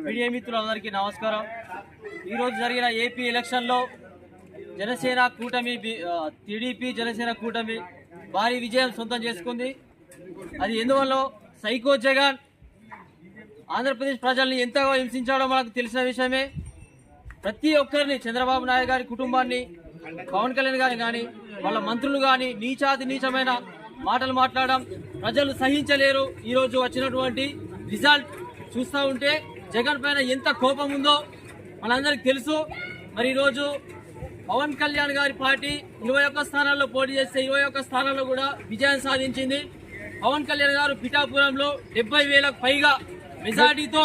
Media మిత్రులందరికీ నమస్కారం. ఈరోజు జరిగిన ఏపీ ఎలక్షన్లో జనసేన కూటమి టీడీపీ జనసేన కూటమి భారీ విజయం సొంతం చేసుకుంది. అది ఎందువల్ల? సైకో జగన్ ఆంధ్రప్రదేశ్ ప్రజల్ని ఎంతగా హింసించాడో మనకు తెలిసిన విషయమే. ప్రతి ఒక్కరిని చంద్రబాబు నాయుడు గారి కుటుంబాన్ని పవన్ కళ్యాణ్ గారిని కానీ వాళ్ళ మంత్రులు కానీ నీచాతి నీచమైన మాటలు మాట్లాడడం ప్రజలు సహించలేరు. ఈరోజు వచ్చినటువంటి రిజల్ట్ చూస్తూ ఉంటే జగన్ పైన ఎంత కోపం ఉందో మనందరికి తెలుసు. మరి ఈరోజు పవన్ కళ్యాణ్ గారి పార్టీ ఇరవై ఒక్క స్థానాల్లో పోటీ చేస్తే ఇరవై ఒక్క స్థానాల్లో కూడా విజయం సాధించింది. పవన్ కళ్యాణ్ గారు పిఠాపురంలో డెబ్బై వేలకు పైగా మెజార్టీతో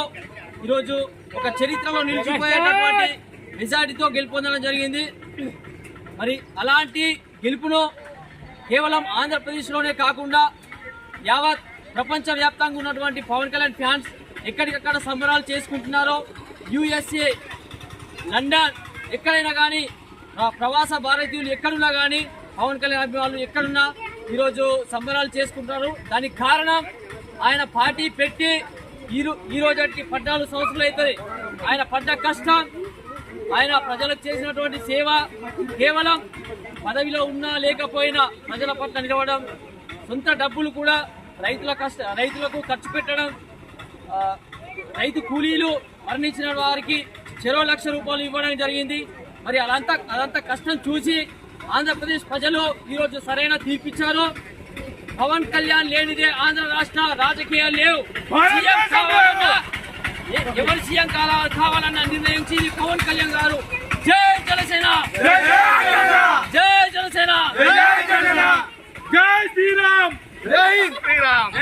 ఈరోజు ఒక చరిత్రలో నిలిచిపోయేటటువంటి మెజార్టీతో గెలుపొందడం జరిగింది. మరి అలాంటి గెలుపును కేవలం ఆంధ్రప్రదేశ్లోనే కాకుండా యావత్ ప్రపంచవ్యాప్తంగా ఉన్నటువంటి పవన్ కళ్యాణ్ ఫ్యాన్స్ ఎక్కడికక్కడ సంబరాలు చేసుకుంటున్నారో యుఎస్ఏ లండన్ ఎక్కడైనా కానీ ప్రవాస భారతీయులు ఎక్కడున్నా కానీ పవన్ కళ్యాణ్ అభిమానులు ఎక్కడున్నా ఈరోజు సంబరాలు చేసుకుంటారు. దానికి కారణం ఆయన పార్టీ పెట్టి ఈ ఈ రోజుకి పద్నాలుగు సంవత్సరాలు అవుతుంది. ఆయన పడ్డ కష్టం ఆయన ప్రజలకు చేసినటువంటి సేవ కేవలం పదవిలో ఉన్నా లేకపోయినా ప్రజల పట్ల నిలవడం సొంత డబ్బులు కూడా రైతుల కష్ట రైతులకు ఖర్చు పెట్టడం రైతు కూలీలు మరణించిన వారికి చెరో లక్ష రూపాయలు ఇవ్వడం జరిగింది. మరి అదంతా అదంతా కష్టం చూసి ఆంధ్రప్రదేశ్ ప్రజలు ఈరోజు సరైన తీర్పిచ్చారు. పవన్ కళ్యాణ్ లేనిదే ఆంధ్ర రాష్ట్ర రాజకీయాలు లేవు. ఎవరు సీఎం కావాల- కావాలన్న నిర్ణయించింది పవన్ కళ్యాణ్ గారు. జై జనసేన! జై జనసేన! జై శ్రీరామ్! జై శ్రీరామ్!